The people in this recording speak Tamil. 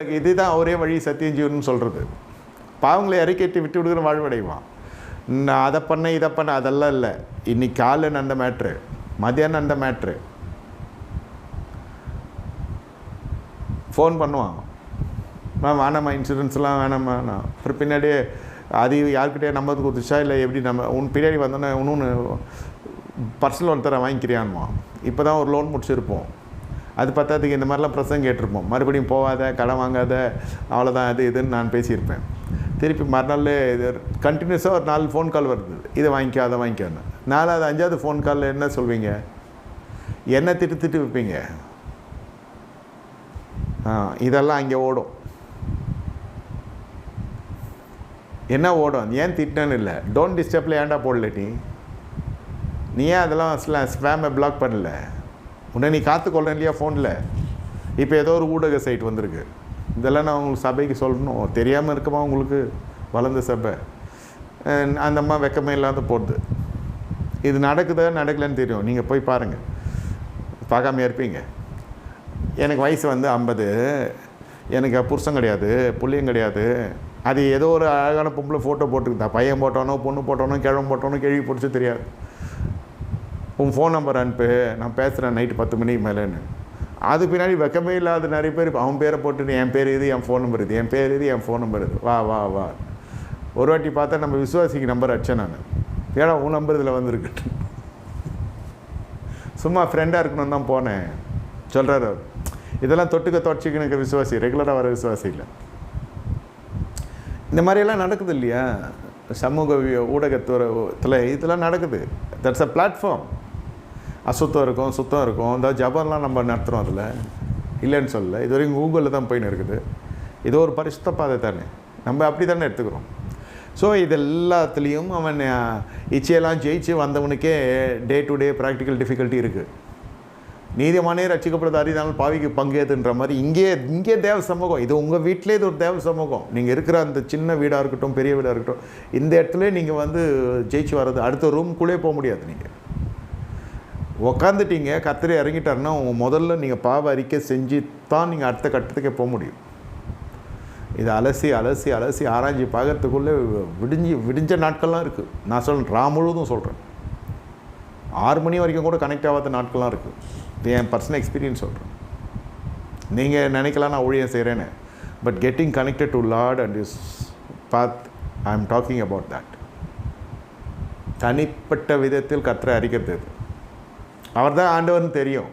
இதுதான் ஒரே வழி சத்தியம் ஜீவன் சொல்கிறது பாவங்களை அறிக்கைட்டு விட்டு விடுகிற வாழ்வடைவான். நான் அதை பண்ண இதை பண்ண அதெல்லாம் இல்லை. இன்னைக்கு காலை நடந்த மேட்ரு மதியானம் நடந்த மேட்ரு. ஃபோன் பண்ணுவான். மேம் வேணாம்மா இன்சூரன்ஸ்லாம் வேணாம்மா நான் அப்புறம் பின்னாடியே அது யார்கிட்டயே நம்பர் கொடுத்துச்சா இல்லை எப்படி நம்ம உன் பின்னாடி வந்தோன்னே இன்னொன்று பர்சனல் லோன் தர வாங்கிக்கிறியான்வான் இப்போ தான் ஒரு லோன் முடிச்சிருப்போம். அது பத்தாதுக்கு இந்த மாதிரிலாம் பிரசங்க கேட்டிருப்போம். மறுபடியும் போகாத கடன் வாங்காத அவ்வளோதான் அது இதுன்னு நான் பேசியிருப்பேன். திருப்பி மறுநாள் இது கண்டினியூஸாக ஒரு நாலு ஃபோன் கால் வருது. இதை வாங்கிக்கோ அதை வாங்கிக்கோன்னு. நாலாவது அஞ்சாவது ஃபோன் காலில் என்ன சொல்வீங்க? என்ன திட்டு திட்டு வைப்பீங்க? ஆ இதெல்லாம் அங்கே ஓடும். என்ன ஓடும்? ஏன் திட்டன்னு இல்லை? டோன்ட் டிஸ்டர்பில் ஏன்டா போடல நீ? நீ ஏன் அதெல்லாம் ஸ்பேமை பிளாக் பண்ணல? உன்னை நீ காத்துக்கொள்ள இல்லையா ஃபோனில் இப்போ ஏதோ ஒரு ஊடக சைட் வந்திருக்கு. இதெல்லாம் நான் உங்களுக்கு சபைக்கு சொல்லணும். தெரியாமல் இருக்குமா உங்களுக்கு? வளர்ந்த சபை. அந்த அம்மா வெக்கமே இல்லாத போடுது இது நடக்குதா நடக்கலைன்னு தெரியும். நீங்கள் போய் பாருங்கள் பார்க்காம இருப்பீங்க. எனக்கு வயசு வந்து ஐம்பது. எனக்கு புருஷன் கிடையாது புள்ளியும் கிடையாது. அது ஏதோ ஒரு அழகான பொம்பளை ஃபோட்டோ போட்டுக்கிட்டா பையன் போட்டோனோ பொண்ணு போட்டோனோ கிழமை போட்டோனோ கேள்வி பிடிச்சி தெரியாது. உன் ஃபோன் நம்பர் அனுப்பு நான் பேசுகிறேன் நைட்டு பத்து மணிக்கு மேலேன்னு. அது பின்னாடி வெக்கமே இல்லாத நிறைய பேர் அவன் பேரை போட்டு என் பேர் இது என் ஃபோன் நம்பர் இது என் பேர் இது என் ஃபோன் நம்பர் இது வா வா வா. ஒரு வாட்டி பார்த்தா நம்ம விசுவாசிக்கு நம்பர் அடிச்சேன் நான். ஏடா உன் நம்பர் இதில் வந்திருக்கு. சும்மா ஃப்ரெண்டாக இருக்கணும் தான் போனேன். சொல்கிறாரு அவர். இதெல்லாம் தொட்டுக்க தொடச்சிக்கணுங்க விசுவாசி. ரெகுலராக வர விசுவாசி இல்லை. இந்த மாதிரியெல்லாம் நடக்குது இல்லையா? சமூக ஊடகத்துறை இதெல்லாம் நடக்குது. தட்ஸ் அ பிளாட்ஃபார்ம் அசுத்தம் இருக்கும் சுத்தம் இருக்கும். இந்த ஜபம்லாம் நம்ம நடத்துகிறோம் அதில். இல்லைன்னு சொல்லல. இது வரைக்கும் கூகுளில் தான் போயின்னு இருக்குது. இது ஒரு பரிசுத்த பாதை தானே. நம்ம அப்படி தானே எடுத்துக்கிறோம். ஸோ இது எல்லாத்துலேயும் அவன் இச்சையெல்லாம் ஜெயிச்சு வந்தவனுக்கே day to day practical difficulty இருக்குது நீதிமானே ரட்சிக்கப்படுறது அறிதானால் பாவிக்கு பங்கேதுன்ற மாதிரி இங்கே இங்கே தேவ சமூகம் இது உங்கள் வீட்டிலே இது ஒரு தேவ சமூகம். நீங்கள் இருக்கிற அந்த சின்ன வீடாக இருக்கட்டும் பெரிய வீடாக இருக்கட்டும் இந்த இடத்துல நீங்கள் வந்து ஜெயிச்சு வர்றது அடுத்த ரூம்குள்ளே போக முடியாது நீங்கள் உக்காந்துட்டீங்க கத்திரி இறங்கிட்டாருன்னா உங்கள் முதல்ல நீங்கள் பாவ அறிக்கை செஞ்சு தான் நீங்கள் அடுத்த கட்டத்துக்கே போக முடியும். இதை அலசி அலசி அலசி ஆராய்ஞ்சி பார்க்கறதுக்குள்ளே விடிஞ்சு விடிஞ்ச நாட்கள்லாம் இருக்குது நான் சொல்கிறேன் ரா முழுவதும் சொல்கிறேன் ஆறு மணி வரைக்கும் கூட கனெக்ட் ஆகாத நாட்கள்லாம் இருக்குது இது என் பர்சனல் எக்ஸ்பீரியன்ஸ் சொல்கிறேன் நீங்கள் நினைக்கலாம் நான் ஊழியம் செய்கிறேன்னு but getting connected to Lord and is path I am talking about that தனிப்பட்ட விதத்தில் கற்றை அறிக்கிறது அவர் தான் ஆண்டவர்னு தெரியும்.